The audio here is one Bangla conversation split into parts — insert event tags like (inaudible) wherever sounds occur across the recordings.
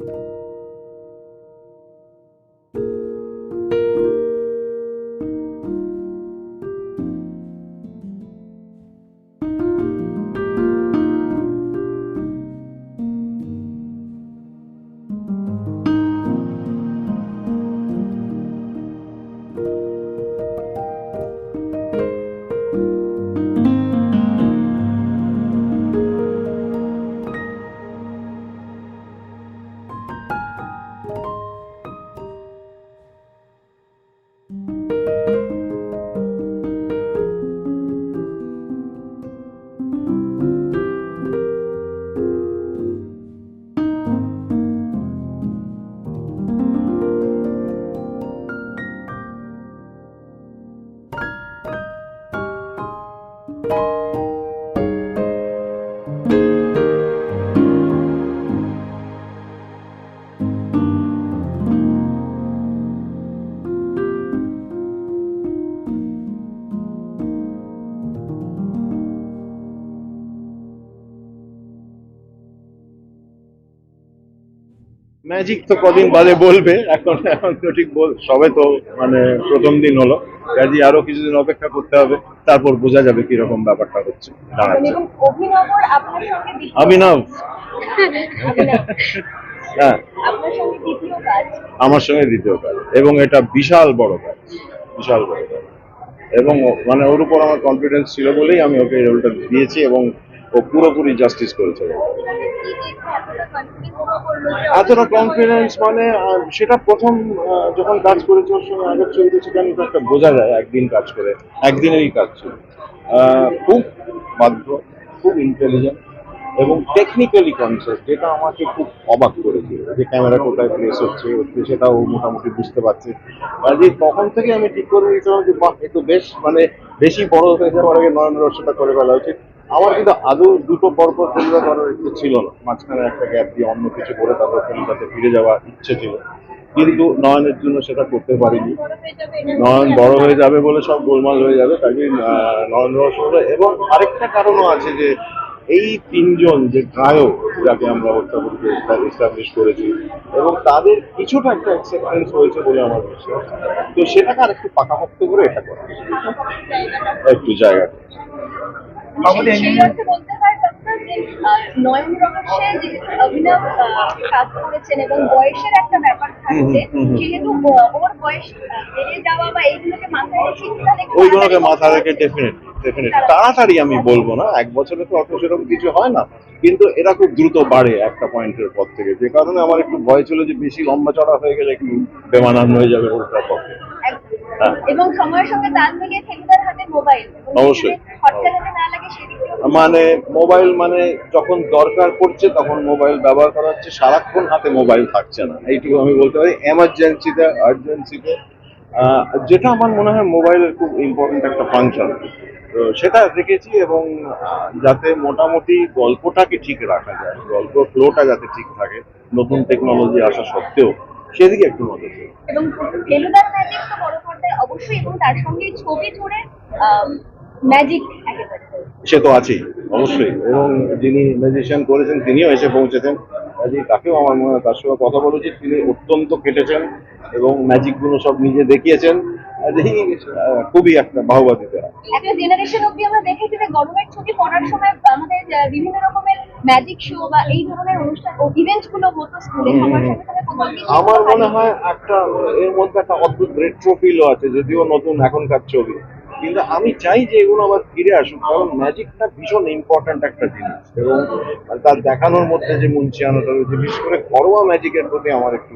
you ম্যাজিক তো কদিন বাদে বলবে এখন এখন তো ঠিক বল সবে তো মানে প্রথম দিন হলো। কাজে আরও কিছুদিন অপেক্ষা করতে হবে তারপর বোঝা যাবে কীরকম ব্যাপারটা হচ্ছে। অভিনব। (laughs) হ্যাঁ। আমার সঙ্গে দ্বিতীয় কাজ। এবং এটা বিশাল বড় কাজ। বিশাল বড় কাজ। এবং মানে ওর উপর আমার কনফিডেন্স ছিল বলেই আমি ওকে এই রোলটা দিয়েছি এবং ও পুরোপুরি জাস্টিস করেছে। এতটা কনফিডেন্স যে মানে সেটা প্রথম যখন কাজ করেছে, ওর সঙ্গে আগের ছবিতে আমি একটা বোঝা যায়, একদিন কাজ করে, একদিনেরই কাজ ছিল। খুব বাধ্য, খুব ইন্টেলিজেন্ট এবং টেকনিক্যালি কনসিয়াস যেটা আমাকে খুব অবাক করেছিল যে ক্যামেরা কোথায় প্লেস হচ্ছে সেটাও মোটামুটি বুঝতে পারছে। কাজে তখন থেকে আমি ঠিক করে নিয়েছিলাম যে, বাহ, এ তো বেশ মানে বেশি বড় হয়ে যাওয়ার আগে নয়ন রসটা করে ফেলা উচিত। আমার কিন্তু আদৌ দুটো পরপর ফিল্মটা করার ইচ্ছে ছিল না। মাঝখানে একটা গ্যাপ দিয়ে অন্য কিছু করে তারপর ফিল্মটাতে ফিরে যাওয়ার ইচ্ছে ছিল। কিন্তু নয়নের জন্য সেটা করতে পারিনি। নয়ন বড় হয়ে যাবে বলে সব গোলমাল হয়ে যাবে, তাই নয়ন হলো এবং আরেকটা কারণও আছে যে, এই তিনজন যে গায়ক যাকে আমরা হত্যাপুরকে এস্টাবলিশ করেছি, এবং তাদের কিছুটা একটা অ্যাকসেপ্টেন্স হয়েছে বলে আমার বিশ্বাস। তো সেটাকে আর একটু পাকাপোক্ত করে এটা করা। একটু জায়গা। সেই- সেই অর্থে বলতে হয় ডক্টর যে নয়ন রহস্যে যে অভিনব কাজ করেছেন এবং বয়সের একটা ব্যাপার থাকছে হুম, হুম। সেহেতু ব- ওর বয়স বেড়ে যাওয়া বা এইগুলোকে মাথায় রেখে ওইগুলোকে তাড়াতাড়ি মাথা রেখে ডেফিনেটলি ডেফিনেটলি তাড়াতাড়ি আমি বলব না এক বছরে তো অত সেরকম কিছু হয় না কিন্তু এরা খুব দ্রুত বাড়ে একটা পয়েন্টের পর থেকে যে কারণে আমার একটু ভয় ছিল যে বেশি লম্বা চড়া হয়ে গেলে একটু বেমানান হয়ে যাবে ওটার পক্ষে। এবং সময়ের সঙ্গে তাল মিলিয়ে ফেলুদার হাতে মোবাইল অবশ্যই। সেখানে খরচা যাতে না লাগে সেদিকেও মানে মোবাইল মানে যখন দরকার পড়ছে তখন মোবাইল ব্যবহার করা হচ্ছে। সারাক্ষণ হাতে মোবাইল থাকছে না। এইটুকু আমি বলতে পারি। এমার্জেন্সিতে, আর্জেন্সিতে যেটা আমার মনে হয় মোবাইলের খুব ইম্পর্টেন্ট একটা ফাংশন তো সেটা দেখেছি এবং যাতে মোটামুটি গল্পটাকে ঠিক রাখা যায়, গল্প ফ্লোটা যাতে ঠিক থাকে, নতুন টেকনোলজি আসা সত্ত্বেও। সেদিকে একটু নজর এবং অবশ্যই, এবং তার সঙ্গে ছবি জুড়ে ম্যাজিক একেবারে। সে তো আছেই অবশ্যই। এবং যিনি ম্যাজিশিয়ান করেছেন তিনিও এসে পৌঁছেছেন। কাজে তাকেও আমার মনে হয় তার সঙ্গে কথা বলেছি। তিনি অত্যন্ত কেটেছেন এবং ম্যাজিকগুলো সব নিজে দেখিয়েছেন। কাজেই, খুবই একটা বাহবা দিতে একটা জেনারেশন আমরা দেখেছি যে গরমের ছুটি পড়ার সময় আমাদের বিভিন্ন রকমের ম্যাজিক শো বা এই ধরনের অনুষ্ঠান ও ইভেন্টগুলো হতো স্কুলে আমার মনে হয় একটা এর মধ্যে একটা অদ্ভুত রেট্রো ফিলও আছে যদিও নতুন এখনকার ছবি। কিন্তু আমি চাই যে এগুলো আবার ফিরে আসুক, কারণ ম্যাজিকটা ভীষণ ইম্পর্ট্যান্ট একটা জিনিস। এবং তার দেখানোর মধ্যে যে মুন্সিয়ানোটা রয়েছে, বিশেষ করে ঘরোয়া ম্যাজিকের প্রতি আমার একটু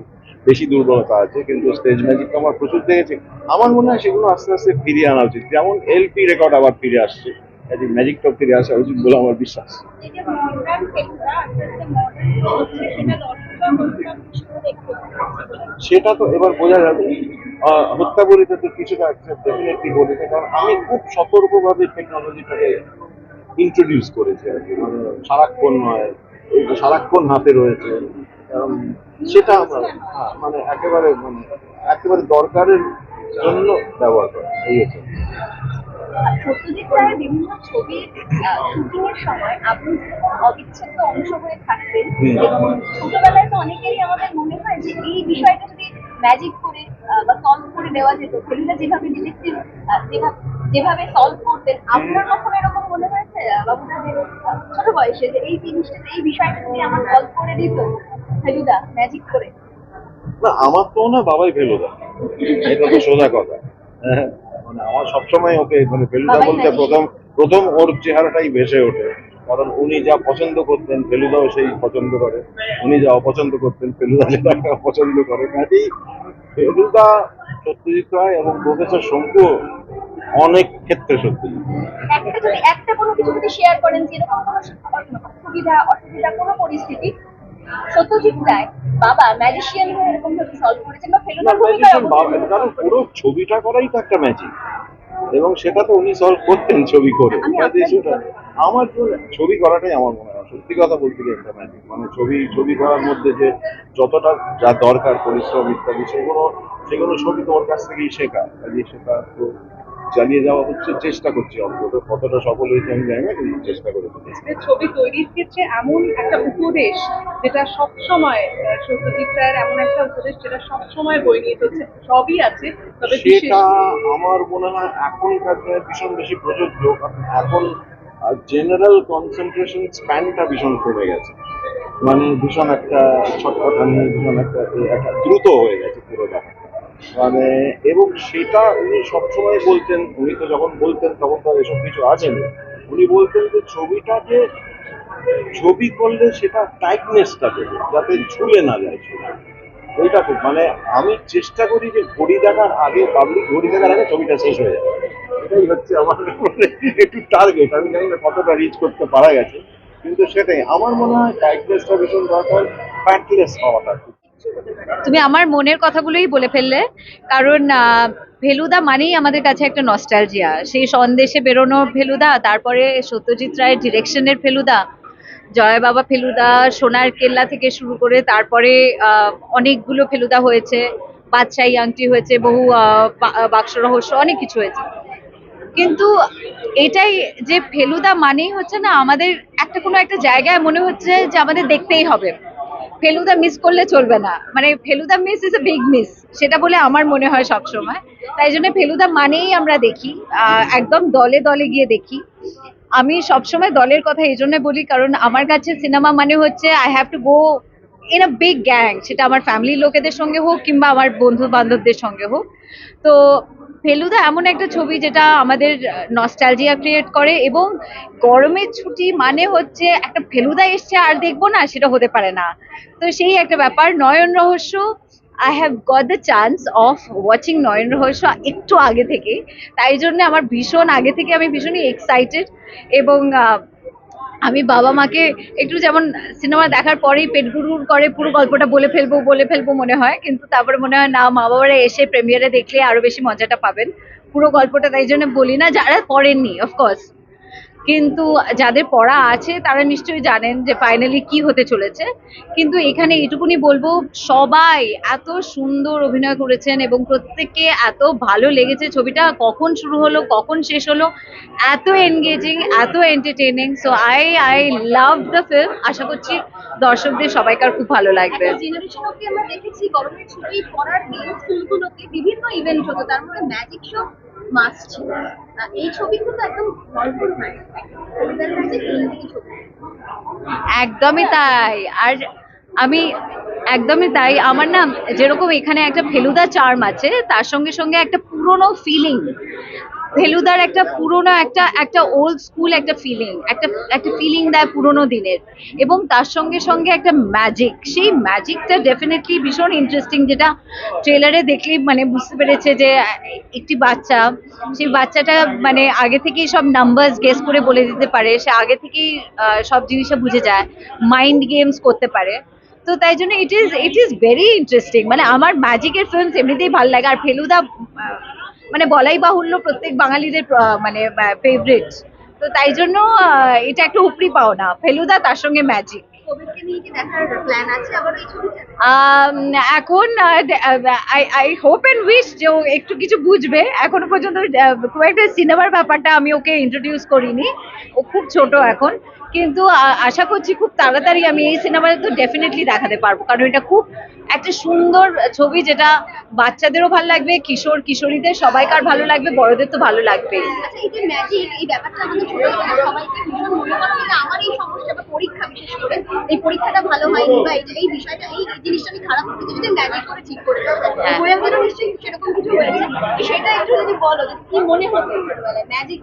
বেশি দুর্বলতা আছে, কিন্তু স্টেজ ম্যাজিক আমার প্রচুর দেখেছি। আমার মনে হয় সেগুলো আস্তে আস্তে ফিরিয়ে আনা উচিত। যেমন এলপি রেকর্ড আবার ফিরে আসছে। কাজে ম্যাজিকটাও ফিরে আসা উচিত বলে আমার বিশ্বাস। সেটা তো এবার বোঝা যাবে। আহ, হত্যাবলিতে তো কিছুটা ডেফিনেটলি করেছে কারণ আমি খুব সতর্কভাবে টেকনোলজিটাকে ইন্ট্রোডিউস করেছি আর কি। মানে সারাক্ষণ নয় সারাক্ষণ হাতে রয়েছে কারণ সেটা আমরা হ্যাঁ, মানে একেবারে মানে একেবারে দরকারের জন্য ব্যবহার করা এই হচ্ছে। সত্যজিৎ রায়ের বিভিন্ন ছবির শুটিং এর সময় আপনি অবিচ্ছেদ্য অংশ হয়ে থাকতেন এবং ছোটবেলায় তো অনেকেরই আমাদের মনে হয় যে এই বিষয়টা যদি ম্যাজিক করে বা সলভ করে দেওয়া যেত ফেলুদা যেভাবে ডিটেকটিভ যেভাবে যেভাবে সলভ করতেন আপনার কখনো এরকম মনে হয়েছে বাবুদা যে ছোট বয়সে যে এই জিনিসটা এই বিষয়টা যদি আমার সলভ করে দিত ফেলুদা ম্যাজিক করে? না আমার তো না বাবাই ফেলুদা। এটা তো সোজা কথা। হ্যাঁ, মানে আমার সবসময় ওকে মানে ফেলুদা বলতে প্রথম প্রথম ওর চেহারাটাই ভেসে ওঠে। কারণ উনি যা পছন্দ করতেন ফেলুদাও সেই পছন্দ করে। উনি যা অপছন্দ করতেন ফেলুদা সেটা পছন্দ করে। কাজেই ফেলুদা সত্যজিৎ রায় এবং প্রফেসর শঙ্কু অনেক ক্ষেত্রে সত্যজিৎ একটা কোনো কিছু যদি শেয়ার করেন যে এরকম কোনো সুবিধা অসুবিধা কোনো পরিস্থিতি সত্যজিৎ রায় বাবা ম্যাজিশিয়ান হয়ে এরকম ভাবে সলভ করেছেন বা ফেলুদার ভূমিকা পুরো ছবিটা করাই তো একটা ম্যাজিক এবং সেটা তো উনি সলভ করতেন ছবি করে। আমার ছবি করাটাই আমার মনে হয় সত্যি কথা বলতে গেলে একটা ম্যাজিক মানে ছবি ছবি করার মধ্যে যে যতটা যা দরকার পরিশ্রম ইত্যাদি সেগুলো সেগুলো ছবি তো ওর কাছ থেকেই শেখা। কাজেই সেটা তো চালিয়ে যাওয়া হচ্ছে চেষ্টা করছি অন্তত। কতটা সফল হয়েছে আমি জানি না কিন্তু চেষ্টা করে ছবি তৈরির ক্ষেত্রে এমন একটা উপদেশ যেটা সব সময় সত্যজিৎ রায়ের এমন একটা উপদেশ যেটা সব সময় বই নিয়ে চলছে সবই আছে তবে সেটা আমার মনে হয় এখনকার দিনে ভীষণ বেশি প্রযোজ্য কারণ এখন জেনারেল কনসেন্ট্রেশন স্প্যানটা ভীষণ কমে গেছে। মানে ভীষণ একটা ছটপটানি ভীষণ একটা একটা দ্রুত হয়ে গেছে পুরো ব্যাপারটা। মানে এবং সেটা উনি সবসময় বলতেন, উনি তো যখন বলতেন তখন তো এসব কিছু আসেন উনি বলতেন যে ছবিটা যে ছবি করলে সেটা টাইটনেসটা দেবে, যাতে ঝুলে না যায় ছবি। ওইটা খুব মানে আমি চেষ্টা করি যে ঘড়ি দেখার আগে পাবলিক ঘড়ি দেখার আগে ছবিটা শেষ হয়ে যায়। এটাই হচ্ছে আমার মানে একটু টার্গেট আমি জানি না কতটা রিচ করতে পারা গেছে, কিন্তু সেটাই। আমার মনে হয় টাইটনেসটা ভীষণ দরকার ফ্যাটলেস হওয়াটা খুব তুমি আমার মনের কথাগুলোই বলে ফেললে। কারণ ফেলুদা মানেই আমাদের কাছে একটা নস্টালজিয়া সেই সন্দেশে বেরোনো ফেলুদা তারপরে সত্যজিৎ রায়ের ডিরেকশনের ফেলুদা, জয় বাবা ফেলুদা, সোনার কেল্লা থেকে শুরু করে তারপরে অনেকগুলো ফেলুদা হয়েছে। বাদশাহী আংটি হয়েছে, বহু বাক্স রহস্য, অনেক কিছু হয়েছে। কিন্তু এটাই যে ফেলুদা মানেই হচ্ছে না, আমাদের একটা কোনো একটা জায়গায় মনে হচ্ছে যে আমাদের দেখতেই হবে। ফেলুদা মিস করলে চলবে না। মানে Feluda miss is a big miss সেটা বলে আমার মনে হয় সব সময় তাই জন্য ফেলুদা মানেই আমরা দেখি একদম দলে দলে গিয়ে দেখি। আমি সবসময় দলের কথা এই জন্য বলি, কারণ আমার কাছে সিনেমা মানে হচ্ছে I have to go in a big gang সেটা আমার ফ্যামিলির লোকেদের সঙ্গে হোক কিংবা আমার বন্ধু বান্ধবদের সঙ্গে হোক। তো ফেলুদা, এমন একটা ছবি যেটা আমাদের নস্টালজিয়া ক্রিয়েট করে এবং গরমের ছুটি মানে হচ্ছে একটা ফেলুদা এসছে আর দেখব না, সেটা হতে পারে না। তো সেই একটা ব্যাপার। Nayan Rahasya I have got the chance of watching Nayan Rahasya একটু আগে থেকে তাই জন্য আমার ভীষণ আগে থেকে আমি ভীষণই এক্সাইটেড এবং আমি বাবা মাকে একটু যেমন সিনেমা দেখার পরেই পেট গুড়গুড় করে, পুরো গল্পটা বলে ফেলব বলে ফেলব মনে হয়। কিন্তু তারপরে মনে হয়, না, মা বাবারা এসে প্রেমিয়ারে দেখলে আরও বেশি মজাটা পাবেন। পুরো গল্পটা তাই জন্য বলি না, যারা পড়েননি অফকোর্স কিন্তু যাদের পড়া আছে, তারা নিশ্চয়ই জানেন যে ফাইনালি কি হতে চলেছে। কিন্তু এখানে এইটুকুনি বলব, সবাই এত সুন্দর অভিনয় করেছেন এবং প্রত্যেককে এত ভালো লেগেছে ছবিটা। কখন শুরু হলো, কখন শেষ হলো, এত এনগেজিং এত entertaining so I I love the film আশা করছি দর্শকদের সবাইকার খুব ভালো লাগবে। দেখেছি, গরমের পড়ার বিভিন্ন ইভেন্ট হতো। ম্যাজিক শো মাস ছিল এই ছবিগুলো একদম ভরপুর হয়। একদমই তাই। আর আমি একদমই তাই। আমার না যেরকম এখানে একটা ফেলুদা চার্ম আছে, তার সঙ্গে সঙ্গে একটা পুরনো ফিলিং ফেলুদার একটা পুরনো একটা একটা ওল্ড স্কুল একটা ফিলিং একটা একটা ফিলিং দেয় পুরনো দিনের। এবং তার সঙ্গে সঙ্গে একটা ম্যাজিক সেই ম্যাজিকটা ডেফিনেটলি ভীষণ ইন্টারেস্টিং যেটা ট্রেলারে দেখলেই মানে বুঝতে পেরেছে যে, একটি বাচ্চা, সেই বাচ্চাটা মানে আগে থেকেই সব নাম্বারস গেস করে বলে দিতে পারে, সে আগে থেকেই সব জিনিসটা বুঝে যায় মাইন্ড গেমস করতে পারে। তো তাই জন্য it is it is very interesting মানে আমার ম্যাজিকের ফিল্মস এমনিতেই ভালো লাগে, আর ফেলুদা মানে বলাই বাহুল্য প্রত্যেক বাঙালিদের মানে ফেভারিট তো তাই জন্য এটা একটা উপরি পাওনা। ফেলুদা তার সঙ্গে ম্যাজিক এখন আই হোপ এন্ড উইশ যে ও একটু কিছু বুঝবে। এখনও পর্যন্ত খুব একটা সিনেমার ব্যাপারটা আমি ওকে ইন্ট্রোডিউস করিনি। ও খুব ছোট এখন। কিন্তু আশা করছি খুব তাড়াতাড়ি আমি এই সিনেমাটা তো ডেফিনেটলি দেখাতে পারব। কারণ এটা খুব একটা সুন্দর ছবি যেটা বাচ্চাদেরও ভালো লাগবে কিশোর কিশোরীদের সবাইকার ভালো লাগবে বড়দের তো ভালো লাগবে আচ্ছা এই এই ব্যাপারটা আমাদের ছোটবেলায় সবাইকে ভীষণ করা যে আমার এই সমস্যা পরীক্ষা বিশেষ করে এই পরীক্ষাটা ভালো হয়নি বা এই এই বিষয়টা এই জিনিসটা আমি খারাপ করতে যদি ম্যাজিক করে ঠিক করে। কোয়েলদেরও নিশ্চয়ই সেরকম কিছু হয়েছে সেটা একটু যদি বলো কি মনে হতো ম্যাজিক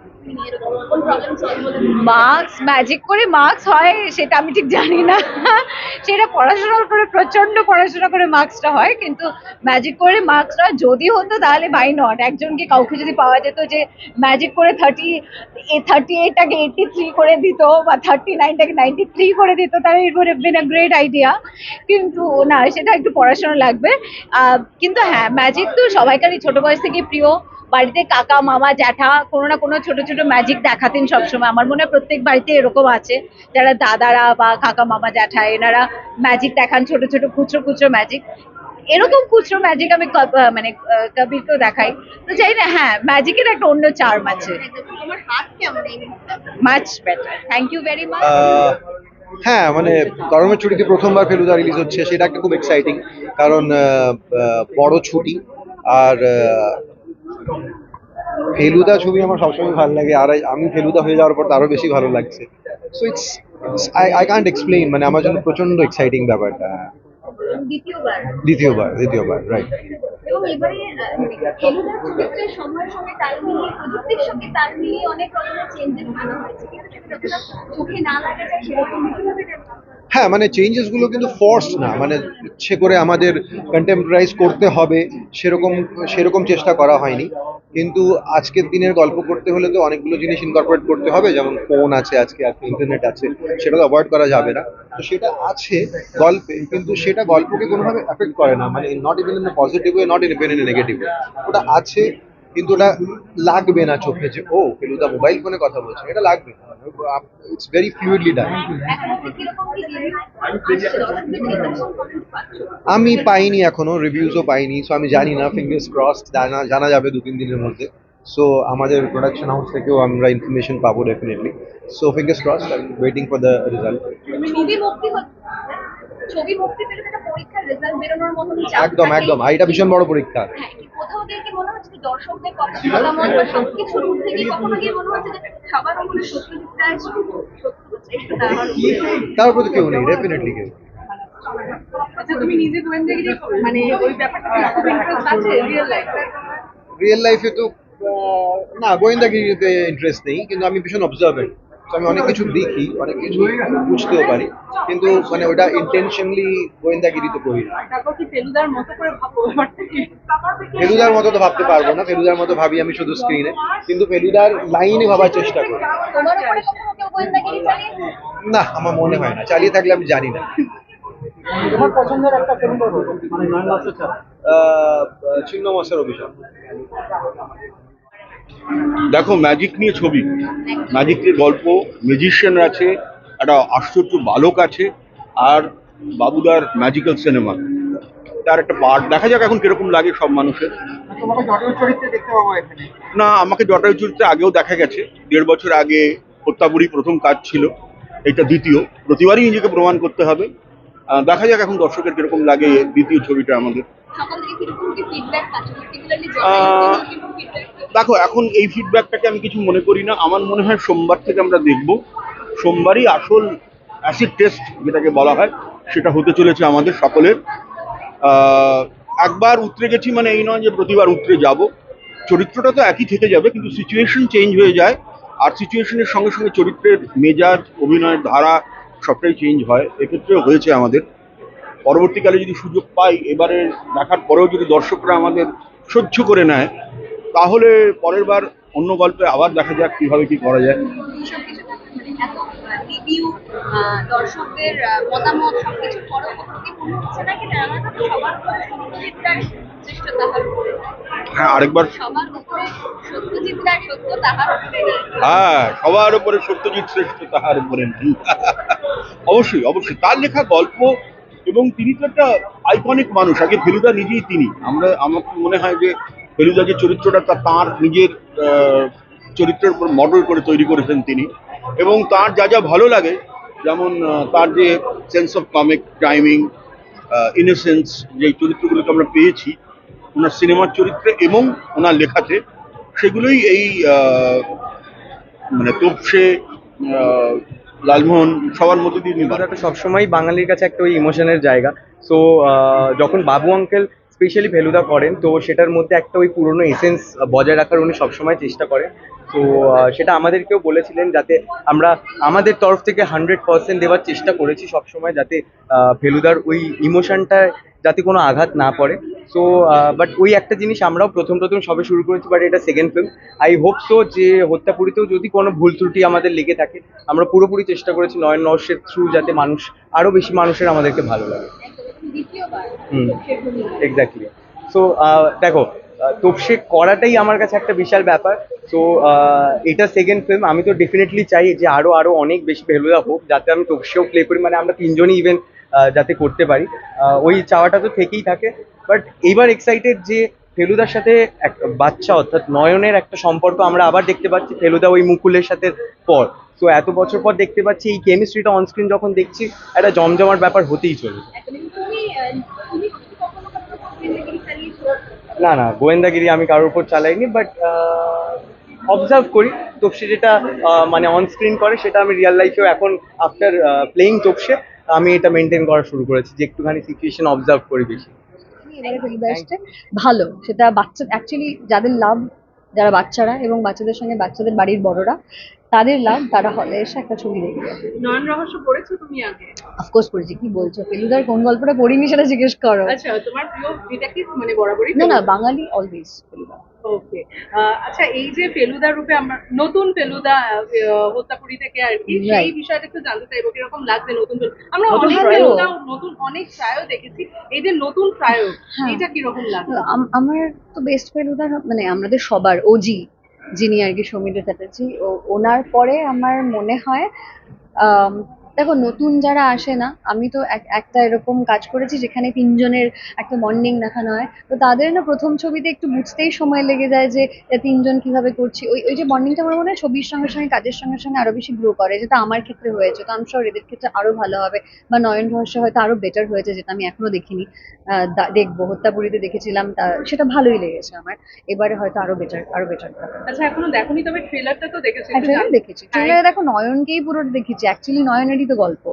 মার্কস ম্যাজিক করে মার্কস হয় সেটা আমি ঠিক জানি না। সেটা পড়াশোনা করে প্রচণ্ড পড়াশোনা করে মার্কসটা হয়, কিন্তু ম্যাজিক করে মার্কসটা যদি হতো তাহলে বাই নট একজনকে কাউকে যদি পাওয়া যেত যে ম্যাজিক করে থার্টি থার্টি এইটটাকে এইটটি থ্রি করে দিত বা থার্টি নাইনটাকে নাইনটি থ্রি করে দিত, তাহলে it would been a great idea কিন্তু না, সেটা একটু পড়াশোনা লাগবে। কিন্তু হ্যাঁ ম্যাজিক তো সবাইকারই ছোট বয়স থেকে প্রিয়। বাড়িতে কাকা মামা জ্যাঠা কোনো না কোনো ছোট ছোট ম্যাজিক দেখাতেন সবসময়। আমার মনে হয় প্রত্যেক বাড়িতে এরকম আছে। যারা দাদারা বা কাকা মামা জ্যাঠা এনারা ম্যাজিক দেখান ছোট ছোট খুচরো খুচরো ম্যাজিক এরকম খুচরো ম্যাজিক আমি মানে কবিরকেও দেখাই। তো চাই না হ্যাঁ ম্যাজিকের একটা অন্য চার্ম আছে। তোমার হাত কেমন? এই মুহূর্তে? Much better thank you very much হ্যাঁ মানে গরমের ছুটিতে প্রথমবার ফেলুদা রিলিজ হচ্ছে সেটা একটা খুব এক্সাইটিং কারণ বড় ছুটি আর ফেলুদা ছবি আমার সবসময় ভালো লাগে আর আমি ফেলুদা হয়ে যাওয়ার পর আরও বেশি ভালো লাগছে। So it's I I can't explain মানে আমার জন্য প্রচণ্ড এক্সাইটিং ব্যাপারটা। দ্বিতীয়বার। দ্বিতীয়বার রাইট অনেক চেঞ্জেস আনা হয়েছে। চোখে না লাগা যায় সেরকম হ্যাঁ মানে চেঞ্জেসগুলো কিন্তু ফোর্স না। মানে ইচ্ছে করে আমাদের কন্টেম্পোরাইজ করতে হবে, সেরকম সেরকম চেষ্টা করা হয়নি। কিন্তু আজকের দিনের গল্প করতে হলে তো অনেকগুলো জিনিস ইনকর্পোরেট করতে হবে, যেমন ফোন আছে আজকে আজকে ইন্টারনেট আছে, সেটা তো অ্যাভয়েড করা যাবে না। তো সেটা আছে গল্পে, কিন্তু সেটা গল্পকে কোনোভাবে অ্যাফেক্ট করে না। মানে not even in positive way not even in negative way ওটা আছে, কিন্তু ওটা লাগবে না চোখে যে, ও, ফেলুদা মোবাইল ফোনে কথা বলছে। এটা লাগবে ইটস ভেরি ফ্লুইডলি ডান? আমি পাইনি এখনও রিভিউজও পাইনি সো আমি জানি না ফিঙ্গার্স ক্রস জানা জানা যাবে দু, তিন দিনের মধ্যে। সো আমাদের প্রোডাকশন হাউস থেকেও আমরা ইনফরমেশন পাবো definitely so fingers cross waiting for the result ছবি মুক্তি পেলে সেটা পরীক্ষার রেজাল্ট বেরোনোর মতন চাপ একদম একদম। আর এটা ভীষণ বড় পরীক্ষা। হ্যাঁ কি কোথাও গিয়ে কি মনে হচ্ছে দর্শকদের কথা মতামত বা সবকিছুর মধ্যে গিয়ে কখনো গিয়ে মনে হচ্ছে যে সবার উপরে সত্যজিৎ রায় তার প্রতি কেউ নেই ডেফিনেটলি কেউ। আচ্ছা তুমি নিজে গোয়েন্দাগিরি মানে ওই ব্যাপারটা খুব ইন্টারেস্ট আছে রিয়েল লাইফে রিয়েল লাইফে তো না গোয়েন্দাগিরিতে ইন্টারেস্ট নেই কিন্তু আমি ভীষণ অবজার্ভেন্ট আমি অনেক কিছু দেখি অনেক কিছু বুঝতেও পারি কিন্তু মানে ওটা ইন্টেনশনলি গোয়েন্দাগিরি তো করি না ফেলুদার মতো তো ভাবতে পারব না ফেলুদার মতো ভাবি আমি শুধু স্ক্রিনে কিন্তু ফেলুদার লাইনে ভাবার চেষ্টা করি। না আমার মনে হয় না চালিয়ে থাকলে আমি জানি না। তোমার পছন্দের একটা ফিল্ম মানে ছিন্ন মাসের অভিশাপ দেখো ম্যাজিক নিয়ে ছবি। ম্যাজিকের গল্প ম্যাজিশিয়ান আছে একটা আশ্চর্য বালক আছে আর বাবুদার ম্যাজিক্যাল সিনেমা তার একটা পার্ট দেখা যাক এখন কীরকম লাগে সব মানুষের। না আমাকে জটায়ু চরিত্রে আগেও দেখা গেছে। দেড় বছর আগে হত্যাপুরি প্রথম কাজ ছিল এটা দ্বিতীয়। প্রতিবারই নিজেকে প্রমাণ করতে হবে। দেখা যাক এখন দর্শকের কীরকম লাগে দ্বিতীয় ছবিটা আমাদের। সকল থেকে কীরকম কি ফিডব্যাক পাচ্ছ পার্টিকুলারলি আহ, দেখো এখন এই ফিডব্যাকটাকে আমি কিছু মনে করি না। আমার মনে হয় সোমবার থেকে আমরা দেখব। সোমবারই আসল অ্যাসিড টেস্ট যেটাকে বলা হয় সেটা হতে চলেছে আমাদের সকলের। আহ, একবার উতরে গেছি মানে এই নয় যে প্রতিবার উতরে যাব। চরিত্রটা তো একই থেকে যাবে কিন্তু সিচুয়েশন চেঞ্জ হয়ে যায়। আর সিচুয়েশনের সঙ্গে সঙ্গে চরিত্রের মেজাজ অভিনয়ের ধারা সবটাই চেঞ্জ হয়। এক্ষেত্রেও হয়েছে আমাদের। পরবর্তীকালে যদি সুযোগ পাই এবারে দেখার পরেও যদি দর্শকরা আমাদের সহ্য করে নেয় তাহলে পরের বার অন্য গল্পে আবার দেখা যাক কীভাবে কি করা যায়। মানে মনে হ্যাঁ আরেকবার। হ্যাঁ সবার উপরে সত্যজিৎ শ্রেষ্ঠ তাহার উপরে (laughs) অবশ্যই অবশ্যই। তার লেখা গল্প এবং তিনি তো একটা আইকনিক মানুষ, আগে ফেলুদা নিজেই তিনি। আমরা, আমার মনে হয় যে ফেলুদা যে চরিত্রটা, তা তাঁর নিজের চরিত্রের উপর মডেল করে তৈরি করেছেন তিনি। এবং তার যা যা ভালো লাগে, যেমন তার যে sense of comic timing innocence যে চরিত্রগুলোকে আমরা পেয়েছি, ওনার সিনেমার চরিত্রে এবং ওনার লেখাতে, সেগুলোই এই মানে তোপসে লালমোহন সবার মধ্যে দিয়ে নির্মাণ সবসময় বাঙালির কাছে একটা ওই ইমোশনের জায়গা। সো যখন বাবু আঙ্কেল স্পেশালি ফেলুদা করেন, তো সেটার মধ্যে একটা ওই পুরনো এসেন্স বজায় রাখার উনি সবসময় চেষ্টা করেন। তো সেটা আমাদেরকেও বলেছিলেন যাতে আমরা আমাদের তরফ থেকে হান্ড্রেড পার্সেন্ট দেওয়ার চেষ্টা করেছি সবসময় যাতে ফেলুদার ওই ইমোশনটা যাতে কোনো আঘাত না পড়ে। সো বাট ওই একটা জিনিস আমরাও প্রথম প্রথম সবে শুরু করেছি বাট এটা second film I hope so যে হত্যাপুরিতেও যদি কোনো ভুল ত্রুটি আমাদের লেগে থাকে, আমরা পুরোপুরি চেষ্টা করেছি নয়ন নর্সের থ্রু যাতে মানুষ আরও বেশি মানুষের আমাদেরকে ভালো লাগে। হুম। এক্স্যাক্টলি সো দেখো তোপসে করাটাই আমার কাছে একটা বিশাল ব্যাপার। তো এটা সেকেন্ড ফিল্ম আমি তো ডেফিনেটলি চাই যে আরও আরও অনেক বেশি ভেলুদা হোক যাতে আমি তোপসেও প্লে করি মানে আমরা তিনজনই ইভেন যাতে করতে পারি। ওই চাওয়াটা তো থেকেই থাকে। বাট এইবার এক্সাইটেড যে ফেলুদার সাথে এক বাচ্চা অর্থাৎ নয়নের একটা সম্পর্ক আমরা আবার দেখতে পাচ্ছি ফেলুদা ওই মুকুলের সাথে পর। তো এত বছর পর দেখতে পাচ্ছি এই কেমিস্ট্রিটা অনস্ক্রিন যখন দেখছি একটা জমজমার ব্যাপার হতেই চলেছে। চালিয়েছো না না গোয়েন্দাগিরি আমি কারোর উপর চালাইনি বাট অবজার্ভ করি। তোপসে যেটা মানে অনস্ক্রিন করে সেটা আমি রিয়েল লাইফেও এখন আফটার প্লেইং তোপসে আমি এটা মেনটেন করা শুরু করেছি যে একটুখানি সিচুয়েশন অবজার্ভ করি বেশি। ভালো সেটা বাচ্চা অ্যাকচুয়ালি যাদের লাভ যারা বাচ্চারা এবং বাচ্চাদের সঙ্গে বাচ্চাদের বাড়ির বড়রা তাদের লাভ তারা হলে এসে একটা ছবি দেখবে নয়ন রহস্য পড়েছো তুমি আগে? অফকোর্স পড়েছি। কি বলছো? ফেলুদার কোন গল্পটা পড়িনি সেটা জিজ্ঞেস করো। আচ্ছা তোমার প্রিয় ডিটেকটিভ মানে বরাবরই না না বাঙালি অলওয়েজ ফেলুদা। ওকে আচ্ছা এই যে ফেলুদা রূপে আমরা নতুন ফেলুদা হত্যাপুরি থেকে আর কি সেই. বিষয়টা একটু জানতে চাইব কীরকম লাগছে নতুন আমরা অনেক। ফেলুদা। নতুন অনেক ট্রায়ও দেখেছি। এই যে নতুন ট্রায়ো হ্যাঁ। এটা কীরকম লাগছে আমার তো বেস্ট ফেলুদা মানে আমাদের সবার ওজি যিনি আর কি সৌমিত্র চ্যাটার্জি ও ওনার পরে আমার মনে হয় দেখো নতুন যারা আসে না আমি তো এক- একটা এরকম কাজ করেছি যেখানে তিনজনের একটা মর্নিং দেখানো হয় তো তাদের না প্রথম ছবিতে একটু বুঝতেই সময় লেগে যায় যে তিনজন কীভাবে করছি। ওই ওই যে মর্নিংটা আমার মনে হয় ছবির সঙ্গে সঙ্গে কাজের সঙ্গে সঙ্গে আরও বেশি গ্রো করে যেটা আমার ক্ষেত্রে হয়েছে। তো আমি এদের ক্ষেত্রে আরও ভালো হবে বা নয়ন রহস্য হয়তো আরও বেটার হয়েছে যেটা আমি এখনও দেখিনি। আহ, দেখব হত্যাপুরীতে দেখেছিলাম তা সেটা ভালোই লেগেছে আমার। এবারে হয়তো আরও বেটার আরও বেটার হবে। আচ্ছা এখনও দেখোনি তবে ট্রেলারটা তো দেখেছি হ্যাঁ ট্রেলার দেখেছি। ট্রেলারে দেখো নয়নকেই পুরো দেখেছি। অ্যাকচুয়ালি নয়নেরই তো গল্প।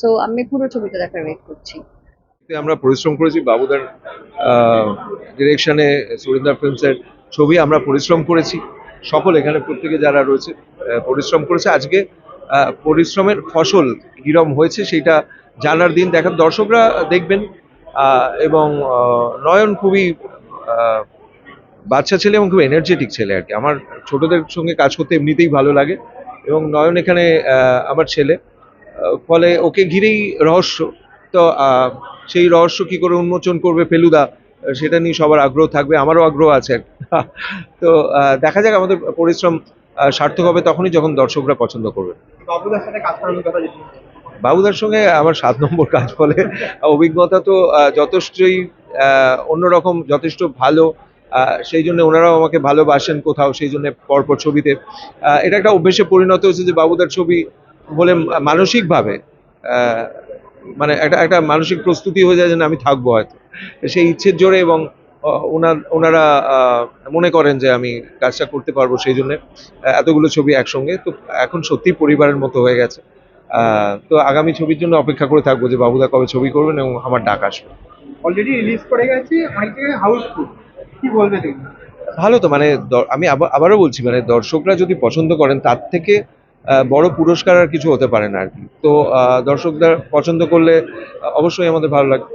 সো আমি পুরো ছবিটা দেখার ওয়েট করছি। আমরা পরিশ্রম করেছি বাবুদার ডিরেকশনে সুরিন্দর ফিল্মসের ছবি আমরা পরিশ্রম করেছি। সকল এখানে প্রত্যেকে যারা রয়েছে পরিশ্রম করেছে। আজকে পরিশ্রমের ফসল কিরম হয়েছে সেটা জানার দিন দেখার। দর্শকরা দেখবেন এবং নয়ন খুবই বাচ্চা ছেলে এবং খুব এনার্জেটিক ছেলে আর কি। আমার ছোটদের সঙ্গে কাজ করতে এমনিতেই ভালো লাগে। এবং নয়ন এখানে আমার ছেলে। ফলে ওকে ঘিরেই রহস্য। তো সেই রহস্য কি করে উন্মোচন করবে ফেলুদা সেটা নিয়ে সবার আগ্রহ থাকবে আমারও আগ্রহ আছে। (laughs) তো দেখা যাক আমাদের পরিশ্রম সার্থক হবে তখনই যখন দর্শকরা পছন্দ করবে। বাবুদার সঙ্গে আমার সাত নম্বর কাজ ফলে অভিজ্ঞতা তো যথেষ্টই আহ, অন্যরকম যথেষ্ট ভালো আহ, সেই জন্য ওনারাও আমাকে ভালোবাসেন কোথাও সেই জন্য পরপর ছবিতে। আহ, এটা একটা অভ্যেসে পরিণত হয়েছে যে বাবুদার ছবি বলে মানসিকভাবে মানে একটা একটা মানসিক প্রস্তুতি হয়ে যায় যে না, আমি থাকব হয়তো। সেই ইচ্ছের জোরে এবং ওনার ওনারা মনে করেন যে আমি কাজটা করতে পারব সেই জন্য এতগুলো ছবি একসঙ্গে। তো এখন সত্যি পরিবারের মতো হয়ে গেছে। তো আগামী ছবির জন্য অপেক্ষা করে থাকব যে বাবুদা কবে ছবি করবেন এবং আমার ডাক আসবে। অলরেডি রিলিজ করে গেছে অনেক হাউসফুল। কি বলবে ভালো তো মানে আমি আবার আবারও বলছি মানে দর্শকরা যদি পছন্দ করেন তার থেকে বড় পুরস্কার আর কিছু হতে পারে না আর কি। তো দর্শকদের পছন্দ করলে অবশ্যই আমাদের ভালো লাগবে।